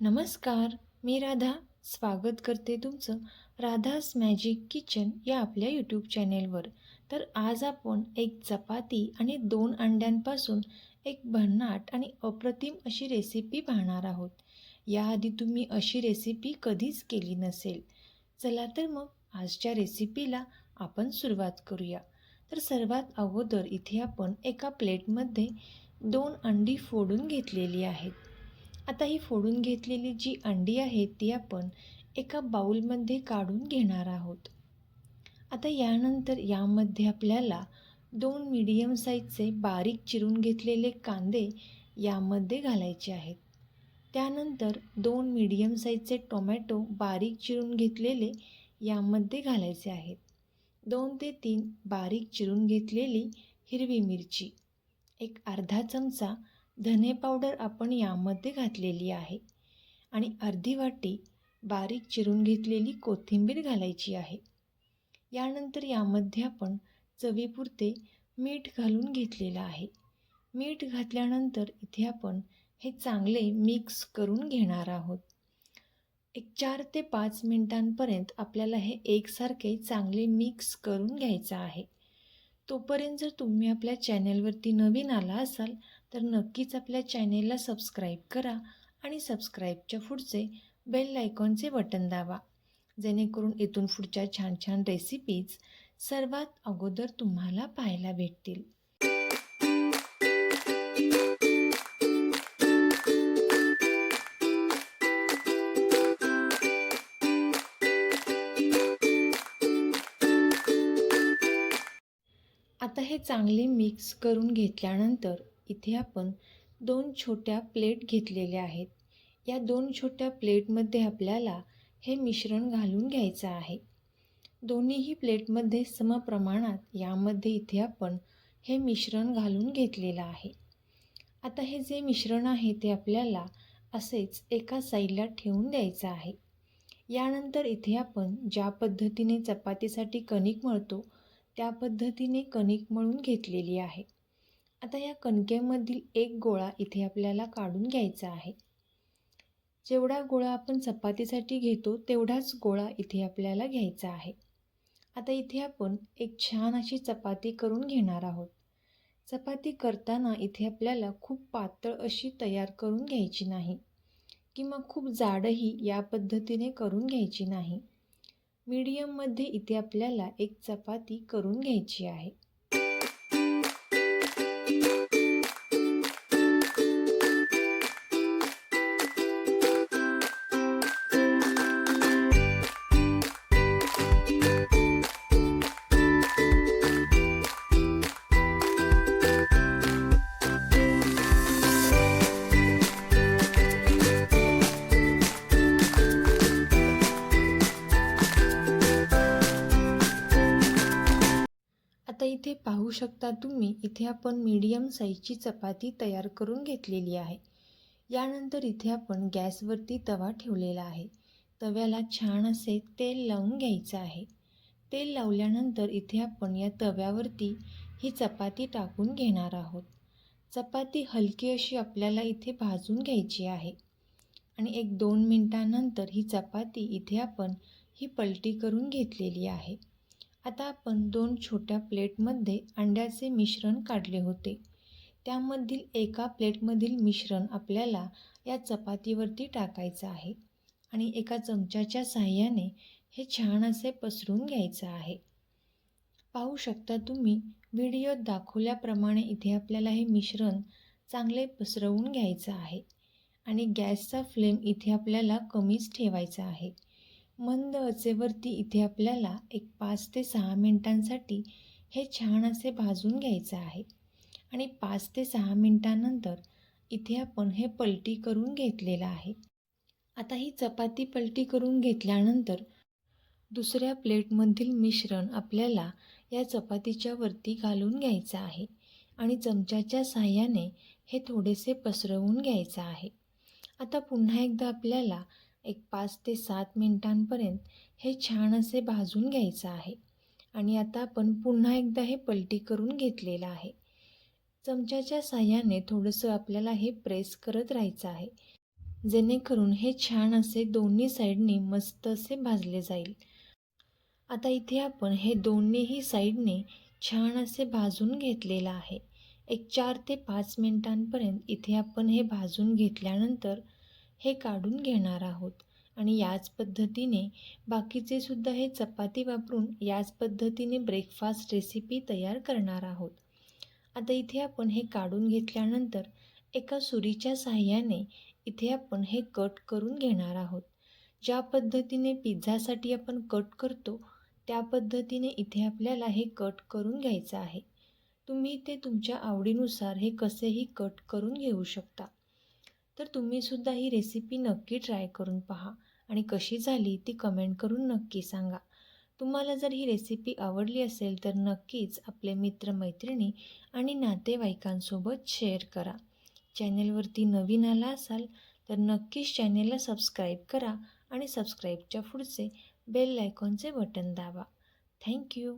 नमस्कार मी राधा. स्वागत करते तुमचं राधास मॅजिक किचन या आपल्या यूट्यूब चॅनेलवर तर आज आपण एक चपाती आणि दोन अंड्यांपासून एक भन्नाट आणि अप्रतिम अशी रेसिपी पाहणार आहोत. याआधी तुम्ही अशी रेसिपी कधीच केली नसेल. चला तर मग आजच्या रेसिपीला आपण सुरुवात करूया. तर सर्वात अगोदर इथे आपण एका प्लेटमध्ये दोन अंडी फोडून घेतलेली आहेत. आता ही फोडून घेतलेली जी अंडी आहे ती आपण एका बाऊलमध्ये काढून घेणार आहोत. आता यानंतर यामध्ये आपल्याला दोन मीडियम साईजचे बारीक चिरून घेतलेले कांदे यामध्ये घालायचे आहेत. त्यानंतर दोन मीडियम साईजचे टोमॅटो बारीक चिरून घेतलेले यामध्ये घालायचे आहेत. दोन ते तीन बारीक चिरून घेतलेली हिरवी मिरची एक अर्धा चमचा धने पावडर आपण यामध्ये घातलेली आहे आणि अर्धी वाटी बारीक चिरून घेतलेली कोथिंबीर घालायची आहे. यानंतर यामध्ये आपण चवीपुरते मीठ घालून घेतलेलं आहे. मीठ घातल्यानंतर इथे आपण हे चांगले मिक्स करून घेणार आहोत. एक चार ते पाच मिनटांपर्यंत आपल्याला हे एकसारखे चांगले मिक्स करून घ्यायचं आहे. तोपर्यंत जर तुम्ही आपल्या चॅनेलवरती नवीन आला असाल तर नक्कीच आपल्या चॅनेलला सबस्क्राईब करा आणि सबस्क्राईबच्या पुढचे बेल आयकॉनचे बटन दाबा. जेणेकरून इथून पुढच्या छान छान रेसिपीज सर्वात अगोदर तुम्हाला पाहायला भेटतील. आता हे चांगले मिक्स करून घेतल्यानंतर इथे आपण दोन छोट्या प्लेट घेतलेल्या आहेत. या दोन छोट्या प्लेटमध्ये आपल्याला हे मिश्रण घालून घ्यायचं आहे. दोन्हीही प्लेटमध्ये समप्रमाणात यामध्ये इथे आपण हे मिश्रण घालून घेतलेलं आहे. आता हे जे मिश्रण आहे ते आपल्याला असेच एका साईडला ठेवून द्यायचं आहे. यानंतर इथे आपण ज्या पद्धतीने चपातीसाठी कणिक मळतो त्या पद्धतीने कणिक मळून घेतलेली आहे. आता या कणकेमधील एक गोळा इथे आपल्याला काढून घ्यायचा आहे. जेवढा गोळा आपण चपातीसाठी घेतो तेवढाच गोळा इथे आपल्याला घ्यायचा आहे. आता इथे आपण एक छान अशी चपाती करून घेणार आहोत. चपाती करताना इथे आपल्याला खूप पातळ अशी तयार करून घ्यायची नाही किंवा खूप जाडही या पद्धतीने करून घ्यायची नाही. मीडियममध्ये इथे आपल्याला एक चपाती करून घ्यायची आहे. इथे पाहू शकता तुम्ही इथे आपण मीडियम साईजची चपाती तयार करून घेतलेली आहे. यानंतर इथे आपण गॅसवरती तवा ठेवलेला आहे. तव्याला छान असे तेल लावून घ्यायचं आहे. तेल लावल्यानंतर इथे आपण या तव्यावरती ही चपाती टाकून घेणार आहोत. चपाती हलकी अशी आपल्याला इथे भाजून घ्यायची आहे. आणि एक दोन मिनटानंतर ही चपाती इथे आपण ही पलटी करून घेतलेली आहे. आता आपण दोन छोट्या प्लेटमध्ये अंड्याचे मिश्रण काढले होते. त्यामधील एका प्लेटमधील मिश्रण आपल्याला या चपातीवरती टाकायचं आहे आणि एका चमच्याच्या साह्याने हे छान असे पसरून घ्यायचं आहे. पाहू शकता तुम्ही व्हिडिओत दाखवल्याप्रमाणे इथे आपल्याला हे मिश्रण चांगले पसरवून घ्यायचं आहे आणि गॅसचा फ्लेम इथे आपल्याला कमीच ठेवायचा आहे. मंद अचेवरती इथे आपल्याला एक पाच ते सहा मिनटांसाठी हे छान असे भाजून घ्यायचं आहे. आणि पाच ते सहा मिनटानंतर इथे आपण हे पलटी करून घेतलेलं आहे. आता ही चपाती पलटी करून घेतल्यानंतर दुसऱ्या प्लेटमधील मिश्रण आपल्याला या चपातीच्या वरती घालून घ्यायचं आहे. आणि चमच्याच्या साह्याने हे थोडेसे पसरवून घ्यायचं आहे. आता पुन्हा एकदा आपल्याला एक पाच ते सात मिनटांपर्यंत हे छान असे भाजून घ्यायचं आहे. आणि आता आपण पुन्हा एकदा हे पलटी करून घेतलेलं आहे. चमच्याच्या साह्याने थोडंसं आपल्याला हे प्रेस करत राहायचं आहे. जेणेकरून हे छान असे दोन्ही साईडने मस्त असे भाजले जाईल. आता इथे आपण हे दोन्हीही साईडने छान असे भाजून घेतलेलं आहे. एक चार ते पाच मिनटांपर्यंत इथे आपण हे भाजून घेतल्यानंतर हे काढून घेणार आहोत. आणि याच पद्धतीने बाकीचे सुद्धा हे चपाती वापरून याच पद्धतीने ब्रेकफास्ट रेसिपी तयार करणार आहोत. आता इथे आपण हे काढून घेतल्यानंतर एका सुरीच्या सहाय्याने इथे आपण हे कट करून घेणार आहोत. ज्या पद्धतीने पिझ्झासाठी आपण कट करतो त्या पद्धतीने इथे आपल्याला हे कट करून घ्यायचं आहे. तुम्ही ते तुमच्या आवडीनुसार हे कसेही कट करून घेऊ शकता. तर तुम्हीसुद्धा ही रेसिपी नक्की ट्राय करून पहा. आणि कशी झाली ती कमेंट करून नक्की सांगा. तुम्हाला जर ही रेसिपी आवडली असेल तर नक्कीच आपले मित्रमैत्रिणी आणि नातेवाईकांसोबत शेअर करा. चॅनेलवरती नवीन आला असाल तर नक्कीच चॅनेलला सबस्क्राईब करा आणि सबस्क्राईबच्या पुढचे बेल आयकॉनचे बटन दाबा. Thank you